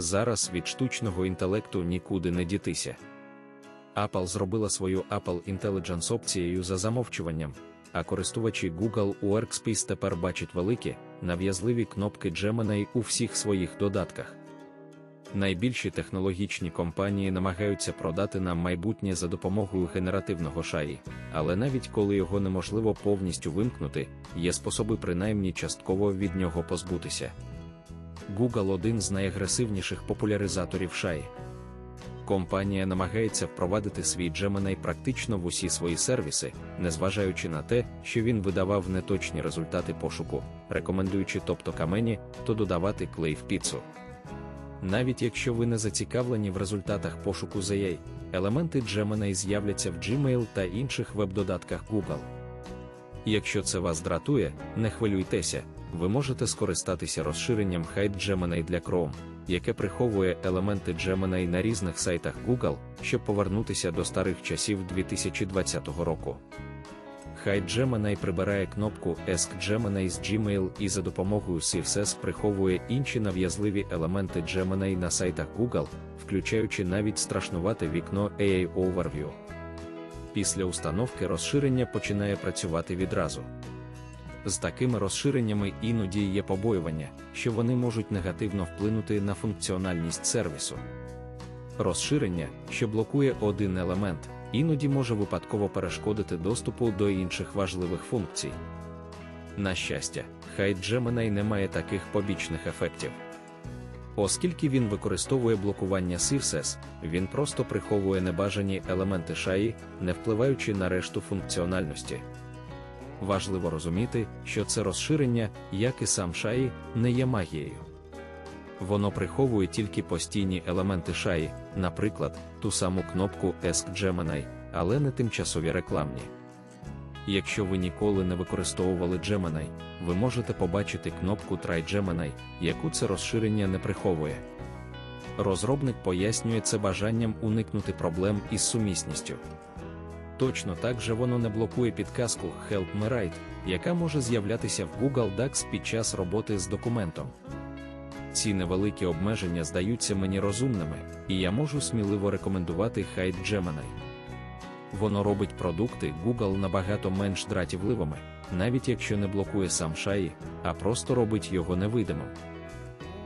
Зараз від штучного інтелекту нікуди не дітися. Apple зробила свою Apple Intelligence опцією за замовчуванням, а користувачі Google у Workspace тепер бачать великі, нав'язливі кнопки Gemini у всіх своїх додатках. Найбільші технологічні компанії намагаються продати нам майбутнє за допомогою генеративного шаї, але навіть коли його неможливо повністю вимкнути, є способи принаймні частково від нього позбутися. Google один з найагресивніших популяризаторів шаї. Компанія намагається впровадити свій Gemini практично в усі свої сервіси, незважаючи на те, що він видавав неточні результати пошуку, рекомендуючи тобто камені, то додавати клей в піцу. Навіть якщо ви не зацікавлені в результатах пошуку ZA, елементи Gemini з'являться в Gmail та інших веб-додатках Google. Якщо це вас дратує, не хвилюйтеся, ви можете скористатися розширенням Hide Gemini для Chrome, яке приховує елементи Gemini на різних сайтах Google, щоб повернутися до старих часів 2020 року. Hide Gemini прибирає кнопку Ask Gemini з Gmail і за допомогою CSS приховує інші нав'язливі елементи Gemini на сайтах Google, включаючи навіть страшнувате вікно AI Overview. Після установки розширення починає працювати відразу. З такими розширеннями іноді є побоювання, що вони можуть негативно вплинути на функціональність сервісу. Розширення, що блокує один елемент, іноді може випадково перешкодити доступу до інших важливих функцій. На щастя, Hide Gemini не має таких побічних ефектів. Оскільки він використовує блокування CSS, він просто приховує небажані елементи шаї, не впливаючи на решту функціональності. Важливо розуміти, що це розширення, як і сам шаї, не є магією. Воно приховує тільки постійні елементи шаї, наприклад, ту саму кнопку Ask Gemini, але не тимчасові рекламні. Якщо ви ніколи не використовували Gemini, ви можете побачити кнопку Try Gemini, яку це розширення не приховує. Розробник пояснює це бажанням уникнути проблем із сумісністю. Точно так же воно не блокує підказку Help Me Write, яка може з'являтися в Google Docs під час роботи з документом. Ці невеликі обмеження здаються мені розумними, і я можу сміливо рекомендувати Hide Gemini. Воно робить продукти Google набагато менш дратівливими, навіть якщо не блокує сам шаї, а просто робить його невидимим.